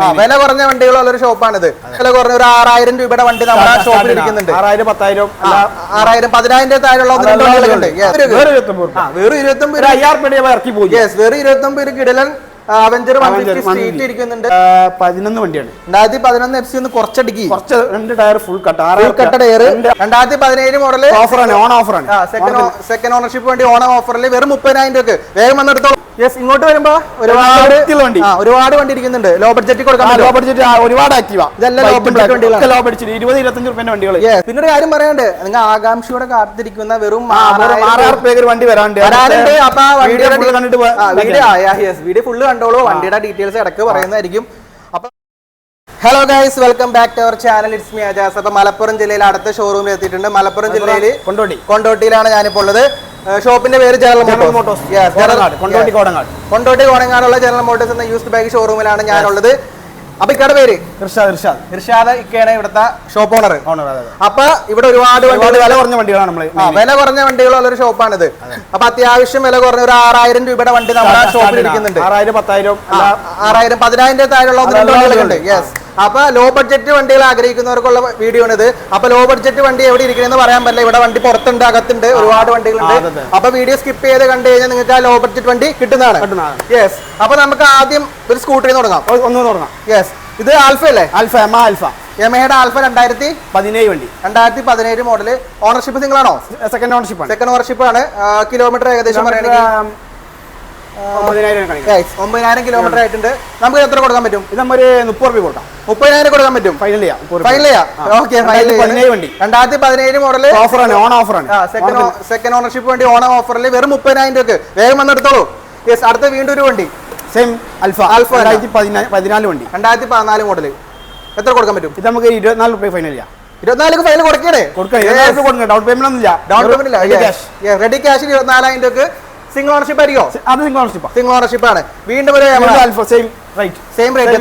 ആ, വില കുറഞ്ഞ വണ്ടികളുള്ള ഒരു ഷോപ്പാണിത്. വില കുറഞ്ഞ ഒരു ആറായിരം രൂപയുടെ വണ്ടി നമ്മുടെ ഷോപ്പിൽ ഇരിക്കുന്നുണ്ട് ആറായിരം പത്തായിരം ആറായിരം പതിനായിരം താഴെയുള്ള ഒന്ന് രണ്ട് വണ്ടികളുണ്ട്. വേറെ ഇരുപത്തൊമ്പത് ആ, വേറെ ഇരുപത്തി ഒമ്പത് ഒരു അയ്യായിരം രൂപ ഇറക്കി പോയി. യെസ് വേറെ ഇരുപത്തി ഒമ്പത് കിടലൻ അവഞ്ചർ വൺ 150. സ്ട്രീറ്റ് ഇരിക്കുന്നുണ്ട്. പതിനൊന്ന് വണ്ടിയാണ്. രണ്ടായിരത്തി പതിനൊന്ന് എഫ് സി ഒന്ന് കുറച്ചടിക്കി. കുറച്ച് രണ്ട് ടയർ ഫുൾ കട്ട് ഫുൾ കട്ട ടയർ രണ്ടായിരത്തി പതിനേഴ് മോഡൽ ഓഫറാണ് ഓൺ ഓഫറാണ് സെക്കൻഡ് സെക്കൻഡ് ഓണർഷിപ്പ് വേണ്ടി ഓണം ഓഫറിൽ വെറും മുപ്പതിനായിരം രൂപ വേഗം വന്നെടുത്തോളൂ യെസ് ഇങ്ങോട്ട് വരുമ്പോ ഒരുപാട് വണ്ടി. ഒരുപാട് വണ്ടി ഇരിക്കുന്നുണ്ട്. ലോ ബഡ്ജറ്റ് കൊടുക്കാൻ ലോ? ബഡ്ജറ്റ് ഒരുപാട് ആക്റ്റീവ ഇതെല്ലാം ലോ ബഡ്ജറ്റ് വണ്ടികളാണ്. ലോ ബഡ്ജറ്റ് ഇരുപത് ഇരുപത്തഞ്ച് റുപ്യന്റെ വണ്ടികൾ പിന്നെ ഒരു കാര്യം പറയാണ്ട് നിങ്ങൾ ആകാംക്ഷയോടെ കാത്തിരിക്കുന്ന വെറും ആറായിരം രൂപയ്ക്ക് വണ്ടി വരാണ്ട് വരാനുണ്ട്. അപ്പൊ ആ വീഡിയോ കണ്ടിട്ട് വീഡിയോ ഫുള്ള് കണ്ടോളൂ. വണ്ടിയുടെ ഡീറ്റെയിൽസ് ഇടയ്ക്ക് പറയുന്നതായിരിക്കും. Hello guys welcome back to our channel it's me Ajas അപ്പൊ മലപ്പുറം ജില്ലയിൽ അടുത്ത ഷോറൂമിൽ എത്തിയിട്ടുണ്ട്. മലപ്പുറം ജില്ലയിൽ കൊണ്ടോട്ടി. കൊണ്ടോട്ടിയിലാണ് ഞാനിപ്പോൾ ഉള്ളത്. ഷോപ്പിന്റെ പേര് ജനറൽ മോട്ടോസ് കൊണ്ടോട്ടി കോടങ്ങാട്. കൊണ്ടോട്ടി കോടങ്ങാടുള്ള ജനറൽ മോട്ടോസ് എന്ന യൂസ്ഡ് ബൈക്ക് ഷോറൂമിലാണ് ഞാനുള്ളത്. അപ്പൊ ഇക്കയുടെ പേര്? ഇർഷാദ് ഇർഷാദ്. ഇർഷാദ് ഇക്കയാണ് ഇവിടുത്തെ ഷോപ്പ് ഓണർ ഓണർ അപ്പൊ ഇവിടെ ഒരുപാട് വില കുറഞ്ഞ വണ്ടികളാണ് നമ്മൾ വില കുറഞ്ഞ വണ്ടികളുള്ള ഒരു ഷോപ്പാണിത് അപ്പൊ അത്യാവശ്യം വില കുറഞ്ഞ ഒരു ആറായിരം രൂപയുടെ വണ്ടി നമ്മുടെ ഷോപ്പിൽ ഇരിക്കുന്നുണ്ട്. ആറായിരം പത്തായിരം ആറായിരം പതിനായിരം താഴെയുള്ള ഒന്ന് രണ്ട് വണ്ടികളുണ്ട് യെസ് അപ്പൊ ലോ ബഡ്ജറ്റ് വണ്ടികൾ ആഗ്രഹിക്കുന്നവർക്കുള്ള വീഡിയോ ആണ് ഇത് അപ്പൊ ലോ ബഡ്ജറ്റ് വണ്ടി എവിടെ ഇരിക്കണമെന്ന് പറയാൻ പറ്റില്ല. ഇവിടെ വണ്ടി പുറത്തുണ്ട് അകത്തുണ്ട്. ഒരുപാട് വണ്ടികളുണ്ട്. അപ്പൊ വീഡിയോ സ്കിപ്പ് ചെയ്ത് കണ്ടു കഴിഞ്ഞാൽ നിങ്ങൾക്ക് ആ ലോ ബഡ്ജറ്റ് വണ്ടി കിട്ടുന്നതാണ്. യെസ് അപ്പൊ നമുക്ക് ആദ്യം ഒരു സ്കൂട്ടറിൽ തുടങ്ങാം. ഒന്ന് തുടങ്ങാം. യെസ് ഇത് ആൽഫ അല്ലേ? Alpha M Alpha. യമഹയുടെ ആൽഫ രണ്ടായിരത്തി പതിനേഴ് വണ്ടി. രണ്ടായിരത്തി പതിനേഴ് മോഡൽ. ഓണർഷിപ്പ് നിങ്ങളാണോ സെക്കൻഡ് ഓണർഷിപ്പ് ആണ്. സെക്കൻഡ് ഓണർഷിപ്പ് ആണ്. കിലോമീറ്റർ ഏകദേശം പറയുകയാണെങ്കിൽ ഒമ്പതിനായിരം കിലോമീറ്റർ ആയിട്ടുണ്ട്. നമുക്ക് എത്ര കൊടുക്കാൻ പറ്റും? ഇത് നമ്മൾ മുപ്പത് രൂപ കൊടുക്കാം. മുപ്പതിനായിരം കൊടുക്കാൻ പറ്റും? ഫൈനൽ ചെയ്യാം മുപ്പത് ഫൈനൽ ചെയ്യാം. ഓക്കെ രണ്ടായിരത്തി പതിനേഴ് മോഡൽ ഓഫറാണ് ഓൺ ഓഫറാണ് സെക്കൻഡ് സെക്കൻഡ് ഓണർഷിപ്പ് വേണ്ടി ഓണം ഓഫറിൽ വെറും മുപ്പതിനായിരം രൂപക്ക്. വേഗം വന്നെടുത്തോളൂ. യെസ് അടുത്ത വീണ്ടും ഒരു വണ്ടി. Same Alpha Alpha. രണ്ടായിരത്തി പതിനാല് വണ്ടി. രണ്ടായിരത്തി പതിനാല് മോഡൽ എത്ര കൊടുക്കാൻ പറ്റും? ഇത് നമുക്ക് ഇരുപത്തിനാല് റുപ്യ ഫൈനൽ ചെയ്യാം. ഇരുപത്തിനാലിക്ക് ഫൈനൽ കൊടുക്കണേ കൊടുക്കാം. ഇരുപത്തിനാല് ഡൗൺ പേയ്മെന്റ് ഒന്നും ഇല്ല. ഡൗൺ പേയ്മെന്റ് ക്യാഷ് ഇല്ല. റെഡി ക്യാഷിൽ ഇരുപത്തിനാലായിരം രൂപക്ക് സിംഗിൾ ഓണർഷിപ്പ് ആയിരിക്കോ അത് സിംഗിൾ ഓണർഷിപ്പ് സിംഗിൾ ഓണർഷിപ്പ് ആണ്. വീണ്ടും ഒരു Alpha same rate same rate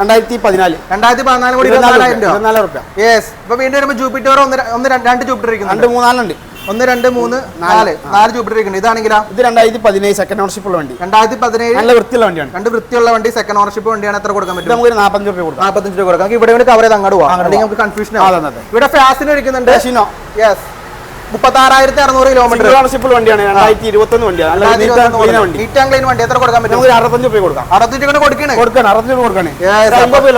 രണ്ടായിരത്തി പതിനാല് രണ്ടായിരത്തി പതിനാല് കൂടി ഇരുപത്തിനാല് ഇരുപത്തിനാലായിരം രൂപ. ഇരുപത്തിനാല് യെസ് ഇപ്പൊ വീണ്ടും വരുമ്പോൾ ജൂപ്പിറ്റർ ഒന്ന് രണ്ട് ജൂപ്പിറ്റർ ഇരിക്കുന്നു രണ്ട് മൂന്നാലുണ്ട്. ഒന്ന് രണ്ട് മൂന്ന് നാല്. നാല് ജൂപ്പിറ്റർ ഇരിക്കുന്നത് ഇതാണെങ്കിലാ? ഇത് രണ്ടായിരത്തി പതിനേഴ് സെക്കൻഡ് ഓണർഷിപ്പ് ഉള്ള വണ്ടി. രണ്ടായിരത്തി പതിനേഴ് നല്ല വൃത്തിയുള്ള വണ്ടിയാണ്. രണ്ട് വൃത്തിയുള്ള വണ്ടി സെക്കൻഡ് ഓണർഷിപ്പ് വണ്ടിയാണ്. എത്ര കൊടുക്കാൻ പറ്റും? നമുക്ക് നാൽപ്പത്തഞ്ച് റുപ്യ കൊടുക്കാം. നാൽപ്പത്തഞ്ച് രൂപ കൊടുക്കാം. ഇവിടെ വേണ്ടി കവർ ചെയ്ത് അങ്ങോട്ട് പോവാം. അല്ലെങ്കിൽ നമുക്ക് കൺഫ്യൂഷൻ. ഇവിടെ ഫാസിന് ഇരിക്കുന്നുണ്ട്. ഷിനോ യെസ് മുപ്പത്താറായിരത്തി അറുന്നൂറ് കിലോമീറ്റർ ഓണർഷിപ്പ് വണ്ടിയാണ് രണ്ടായിരത്തി ഇരുപത്തൊന്ന് വണ്ടിയാണ് നീറ്റ് വണ്ടി. ക്ലീൻ വണ്ടി. എത്ര കൊടുക്കാൻ പറ്റും? നമുക്ക് അറുപത്തഞ്ച് രൂപ കൊടുക്കാം. അറുപത്തഞ്ച് രൂപ കൊടുക്കണേ കൊടുക്കണം. അറുപത്തഞ്ച് രൂപ കൊടുക്കണേ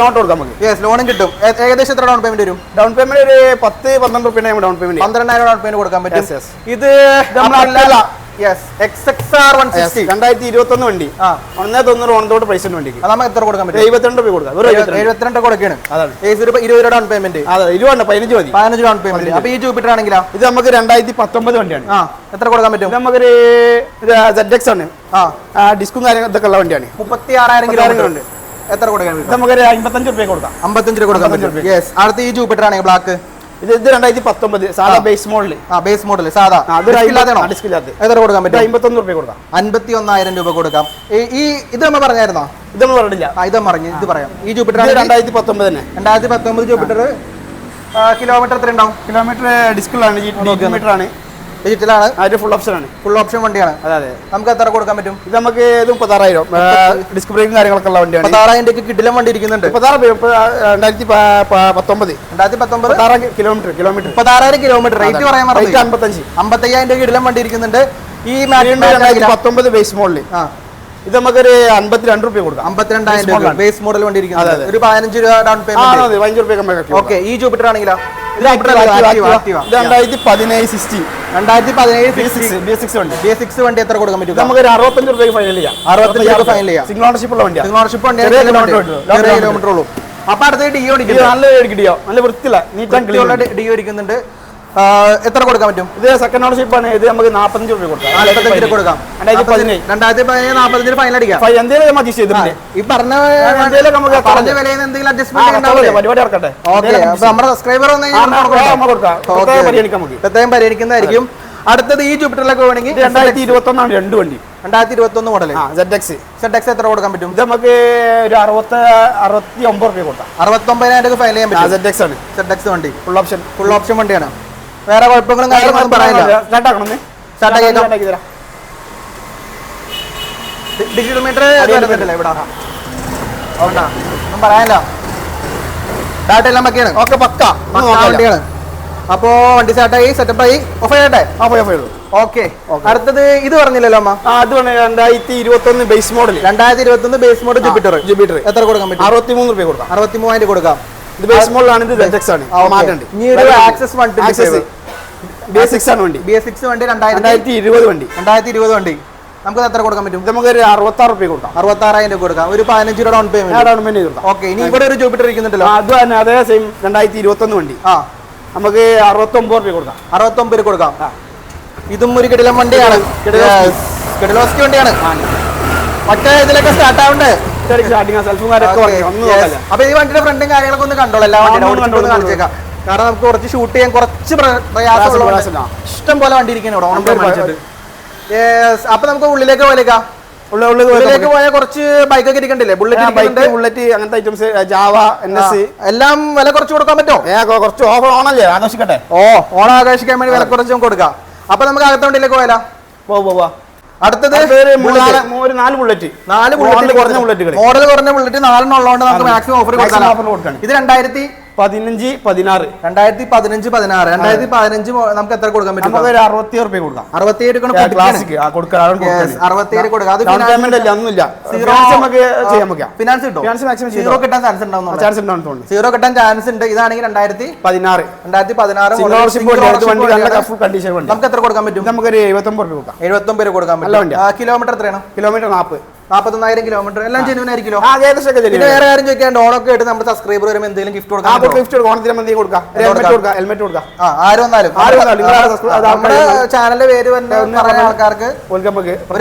ലോൺ കൊടുക്കാം നമുക്ക്. യെസ് ലോണും കിട്ടും. ഏകദേശം എത്ര ഡൗൺ പേയ്മെന്റ് വരും? ഡൗൺ പേയ്മെന്റ് ഒരു പത്ത് പന്ത്രണ്ട് റുപ്യ ഡൗൺ പേയ്മെന്റ് പന്ത്രണ്ടായിരം ഡൗൺ പേയ്മെന്റ് കൊടുക്കാൻ പറ്റും. ഇത് നമ്മളെ രണ്ടായിരത്തി ഇരുപത്തൊന്ന് വണ്ടി. ആ. ഒന്നേ തൊണ്ണൂറ് ഓണത്തോട്ട് ഉണ്ട് വണ്ടിക്ക്. നമുക്ക് എത്ര കൊടുക്കാൻ പറ്റും? എഴുപത്തിരണ്ട് രൂപ കൊടുക്കാം. എഴുപത്തിരണ്ട്. എഴുപത്തിരണ്ട് അതാണ്. ഇരുപത് രൂപ ഡൗൺ പേയ്മെന്റ് അതെ ഇരുപത് പതിനഞ്ച് മതി. പതിനഞ്ച് ഡൗൺ പേയ്മെന്റ് അപ്പൊ ഈ ജൂപ്പിറ്റർ ആണെങ്കിലോ? ഇത് നമുക്ക് രണ്ടായിരത്തി പത്തൊമ്പത് വണ്ടിയാണ് എത്ര കൊടുക്കാൻ പറ്റും? നമുക്കൊരു സെഡ് എക്സ് ആണ്. ആ. ഡിസ്കും കാര്യങ്ങളും ഇതൊക്കെ ഉള്ള വണ്ടിയാണ്. മുപ്പത്തി ആറായിരം ഉണ്ട്. എത്ര കൊടുക്കാൻ പറ്റും? നമുക്കൊരു അമ്പത്തഞ്ച് രൂപ കൊടുക്കാം. അമ്പത്തഞ്ച് രൂപ കൊടുക്കാൻ പറ്റും. യെസ് അടുത്ത ഈ ജൂപ്പിറ്റർ ആണെങ്കിൽ ബ്ലാക്ക് ഇത് ഇത് രണ്ടായിരത്തി പത്തൊമ്പത് സാധാ ബേസ് മോഡൽ ആ ബേസ് മോഡൽ സാധാ. എത്ര കൊടുക്കാൻ പറ്റും? അമ്പത്തൊന്ന് റുപ്യ കൊടുക്കാം. അൻപത്തി ഒന്നായിരം രൂപ കൊടുക്കാം. ഈ- ഇത് നമ്മൾ പറഞ്ഞായിരുന്നോ? ഇത് നമ്മൾ പറഞ്ഞില്ല. ആ ഇത് പറഞ്ഞു ഇത് പറയാം. ഈ ജൂപ്പിറ്റർ രണ്ടായിരത്തി പത്തൊമ്പത് തന്നെ. രണ്ടായിരത്തി പത്തൊമ്പത് ജൂപ്പിറ്റർ കിലോമീറ്റർ എത്ര ഉണ്ടാവും? കിലോമീറ്റർ കിലോമീറ്റർ ആണ്. ഡിജിറ്റലാണ് അതിന്റെ ഫുൾ ഓപ്ഷൻ ആണ്. ഫുൾ ഓപ്ഷൻ വണ്ടിയാണ്. അതെ അതെ. നമുക്ക് എത്ര കൊടുക്കാൻ പറ്റും? ഇത് നമുക്ക് ഇത് മുപ്പത്താറായിരം. ഡിസ്ക് ബ്രേക്കും കാര്യങ്ങളൊക്കെ ഉള്ള വണ്ടിയാണ്. പത്താറായിരം കിടിലം വണ്ടി ഇരിക്കുന്നുണ്ട്. രൂപ, രണ്ടായിരത്തി പത്തൊമ്പത്. രണ്ടായിരത്തി പത്തൊമ്പത്? കിലോമീറ്റർ കിലോമീറ്റർ മുപ്പത്താറായിരം കിലോമീറ്റർ റേറ്റ് പറയാൻ റേറ്റ് അമ്പത്തഞ്ച് അമ്പത്തയ്യായിരം രൂപ കിടിലം വണ്ടി ഇരിക്കുന്നുണ്ട്. ഈ പത്തൊമ്പത് ബേസ് മോഡൽ ഇത് നമുക്കൊരു അമ്പത്തിരണ്ട് റുപ്യ കൊടുക്കാം. അമ്പത്തിരണ്ടായിരം രൂപ ബേസ് മോഡൽ വണ്ടി ഇരിക്കുന്നത് ഒരു പതിനഞ്ച് രൂപ ഡൗൺ പേയ്മെന്റ് പതിനഞ്ച് കമ്മി ഓക്കെ ഈ ജൂപ്പിറ്റർ ആണെങ്കിലോ? രണ്ടായിരത്തി പതിനേഴ് സിക്സ്റ്റി. രണ്ടായിരത്തി പതിനേഴ് ബി സിക്സ് ബി സിക്സ് വണ്ടി ബി സിക്സ് വണ്ടി എത്ര കൊടുക്കാൻ പറ്റും? നമുക്കൊരു അറുപത്തഞ്ച് രൂപയ്ക്ക് ഫൈനൽ ചെയ്യാം. അറുപത്തഞ്ച് രൂപ ഫൈനൽ ചെയ്യാം. സിംഗിൾ ഓണർഷിപ്പ് ഉള്ള വണ്ടിയാണ് ഓണർഷിപ്പ് വണ്ടി. കിലോമീറ്റർ ഉള്ളൂ. അപ്പൊ അടുത്ത ഡിയോ ഡിയോ നല്ല കിട്ടിയോ നല്ല വൃത്തിയില്ല. നീറ്റ് ആൻഡ് എത്ര കൊടുക്കാൻ പറ്റും? ഇത് സെക്കൻഡ് ഓണർഷിപ്പ് ആണ്. ഇത് നമുക്ക് നാൽപ്പത്തഞ്ച് രൂപ കൊടുക്കാം. നാൽപ്പത്തഞ്ച് കൊടുക്കാം. രണ്ടായിരത്തി പതിനേഴ് രണ്ടായിരത്തി പതിനേഴ് നാൽപ്പത്തഞ്ചിന് ഫൈനൽ അടിക്കാം എന്തെങ്കിലും മതി ചെയ്തിട്ടുണ്ട് ഈ പറഞ്ഞ എന്തേലും നമുക്ക് പറഞ്ഞ വിലയിൽ എന്തെങ്കിലും അഡ്ജസ്റ്റ്മെന്റ് കച്ചവടം ഉണ്ടാവില്ലേ? പരിപാടി ഇറക്കട്ടെ ഓക്കെ എന്തേലും നമ്മുടെ സബ്സ്ക്രൈബർ വന്നു നമുക്ക് കൊടുക്കാം, നമുക്ക് കൊടുക്കാം. പ്രത്യേകം പരിഗണിക്കുന്നതായിരിക്കും. അടുത്തത് ഈ ജൂപ്പിറ്ററിലൊക്കെ വേണമെങ്കിൽ രണ്ടായിരത്തി ഇരുപത്തി ഒന്നാണ് രണ്ട് വണ്ടി. രണ്ടായിരത്തി ഇരുപത്തി ഒന്ന് model Z X Z X എത്ര കൊടുക്കാൻ പറ്റും? ഇത് നമുക്ക് ഒരു അറുപത്തി അറുപത്തി ഒമ്പത് രൂപ കൊടുക്കാം. അറുപത്തി ഒമ്പതിനായിരം ഫൈനൽ ചെയ്യാൻ പറ്റും. സെഡ് എക്സ് ആണ്. സെഡ് എക്സ് വണ്ടി. ഫുൾ ഓപ്ഷൻ ഫുൾ ഓപ്ഷൻ വണ്ടിയാണ്. വേറെ കുഴപ്പങ്ങളും കാര്യങ്ങളൊന്നും പറയാനില്ല. ഡിജിറ്റൽ മീറ്റർ ഒന്നും പറയാനില്ല. ഡാറ്റ എല്ലാം പക്കയാണ്. ഓക്കെ പക്ക. വണ്ടിയാണ്. അപ്പോ വണ്ടി സ്റ്റാർട്ടായി സെറ്റപ്പായി ഓഫ് ചെയ്യട്ടെ ഓഫ് പോയോ ഓക്കെ. അടുത്തത് ഇത് പറഞ്ഞില്ലല്ലോ അമ്മ? അത് രണ്ടായിരത്തി ഇരുപത്തി ഒന്ന് ബേസ് മോഡൽ രണ്ടായിരത്തി ഇരുപത്തി ഒന്ന് ബേസ് മോഡൽ ജൂപ്പിറ്റർ ജൂപ്പിറ്റർ എത്ര കൊടുക്കാൻ പറ്റും? അറുപത്തി മൂന്ന് രൂപ കൊടുക്കാം. അറുപത്തി മൂവായിരം കൊടുക്കാം. ഇത് ബേസ് മോഡലാണ് ഇത് ZX ആണ്. മാറ്റണ്ട്. ഇനി ഒരു ആക്സസ് വണ്ടി ആക്സസ് ബേസിക്സ് ആണ് വണ്ടി ബി എസ് സിക്സ് വണ്ടി. രണ്ടായിരത്തി ഇരുപത് വണ്ടി രണ്ടായിരത്തി ഇരുപത് വണ്ടി. നമുക്ക് എത്ര കൊടുക്കാൻ പറ്റും? നമുക്ക് ഒരു അറുപത്താറ് രൂപ കൊടുക്കാം. അറുപത്തി ആറായിരം രൂപ കൊടുക്കാം. ഒരു പതിനഞ്ച് രൂപ ഡൗൺ പേയ്മെന്റ് ഡൗൺ പേയ്മെന്റ് കൊടുക്കാം ഓക്കെ ഇനി ഇവിടെ ഒരു ജൂപ്പിറ്റർ ഇരിക്കുന്നുണ്ടല്ലോ. അത് തന്നെ അതേ സെയിം രണ്ടായിരത്തി ഇരുപത്തി ഒന്ന് വണ്ടി. ആ. നമുക്ക് അറുപത്തൊമ്പത് രൂപ കൊടുക്കാം. അറുപത്തൊമ്പത് രൂപ കൊടുക്കാം. ഇതും ഒരു കിടിലം വണ്ടിയാണ്. കിടിലോസ്കി വണ്ടിയാണ്. മറ്റേ ഇതിലൊക്കെ സ്റ്റാർട്ട് ആവണ്ടേ? സെൽഫുമാരൊക്കെ. നോക്കല്ല? അപ്പൊ ഈ വണ്ടിയുടെ ഫ്രണ്ടും കാര്യങ്ങളൊക്കെ ഒന്ന് കണ്ടോളൂ. എല്ലാ വണ്ടിയുടെ കാണിച്ചേക്കാം. കാരണം നമുക്ക് കുറച്ച് ഷൂട്ട് ചെയ്യാൻ കുറച്ച് പ്ര- പ്രയാസമുള്ള. ഇഷ്ടം പോലെ വണ്ടി ഇവിടെ ഓണം Yes, അപ്പൊ നമുക്ക് ഉള്ളിലേക്ക് പോലേക്കാം ഉള്ള ഉള്ള ഉള്ളിലേക്ക് പോയാൽ കുറച്ച് ബൈക്കൊക്കെ ഇരിക്കണ്ടില്ലേ? ബുള്ളറ്റ് ബൈക്ക് ബുള്ളറ്റ് അങ്ങനത്തെ ഐറ്റംസ് ജാവ എൻ എസ് എല്ലാം വില കുറച്ച് കൊടുക്കാൻ പറ്റുമോ കുറച്ച് ഓഫർ ഓണല്ലേ? ആഘോഷിക്കട്ടെ. ഓ ഓണം ആഘോഷിക്കാൻ വേണ്ടി വില കുറച്ച് നമുക്ക് കൊടുക്കാം. അപ്പൊ നമുക്ക് അകത്തോണ്ടിലേക്ക് പോയാലോ? പോ പോ പോ. അടുത്തത് അടുത്ത ഒരു നാല് ബുള്ളറ്റ് നാല് ബുള്ളറ്റ് കുറഞ്ഞ ബുള്ളറ്റുകൾ മോഡൽ കുറഞ്ഞ ബുള്ളറ്റ് നാലെണ്ണം ഉള്ളതുകൊണ്ട് നമുക്ക് മാക്സിമം ഓഫർ കൊടുക്കാം. ഇത് രണ്ടായിരത്തി പതിനഞ്ച് പതിനാറ്. രണ്ടായിരത്തി പതിനഞ്ച് പതിനാറ്. രണ്ടായിരത്തി പതിനഞ്ച് നമുക്ക് എത്ര കൊടുക്കാൻ പറ്റും നമുക്ക് ഒരു അറുപത്തി റുപ്യ കൊടുക്കാം. അറുപത്തിയേഴ് ക്ലാസിക് ആ കൊടുക്കാം അറുപത്തിയേഴ് കൊടുക്കാം. അത് പേയ്മെന്റ് അല്ല ഒന്നുമില്ല. ഫിനാൻസ് നമുക്ക് ചെയ്യാൻ ഫിനാൻസ് കിട്ടും ഫിനാൻസ് മാക്സിമം സീറോ കിട്ടാൻ ചാൻസ് ഉണ്ടാവും ചാൻസ് ഉണ്ടാവും തോന്നുന്നു. സീറോ കിട്ടാൻ ചാൻസ് ഉണ്ട്. ഇതാണെങ്കിൽ രണ്ടായിരത്തി പതിനാറ്. രണ്ടായിരത്തി പതിനാറ് നമുക്ക് എത്ര കൊടുക്കാൻ പറ്റും? നമുക്ക് നമുക്കൊരു എഴുപത്തൊമ്പത് രൂപ കൊടുക്കാം. എഴുപത്തൊമ്പത് രൂപ കൊടുക്കാൻ പറ്റും. കിലോമീറ്റർ എത്രയാണ്? കിലോമീറ്റർ നാൽപ്പത് നാപ്പത്തൊന്നായിരം കിലോമീറ്റർ എല്ലാം ജെനുവൻ ആയിരിക്കുമല്ലോ. ഏകദേശം പിന്നെ വേറെ കാര്യം ചോദിക്കാണ്ട് ഓണൊക്കെ ആയിട്ട് നമ്മുടെ സബ്സ്ക്രൈബർ വരുമ്പോൾ എന്തെങ്കിലും ഗിഫ്റ്റ് കൊടുക്കാം. ഗിഫ്റ്റ് കൊടുക്കാം. ഹെൽമെറ്റ് കൊടുക്കാം? ഹെൽമെറ്റ് കൊടുക്കാം. ആ ആര് വന്നാലും. നമ്മുടെ ചാനലിന്റെ പേര് തന്നെ പറയുന്ന ആൾക്കാർക്ക് ഒരു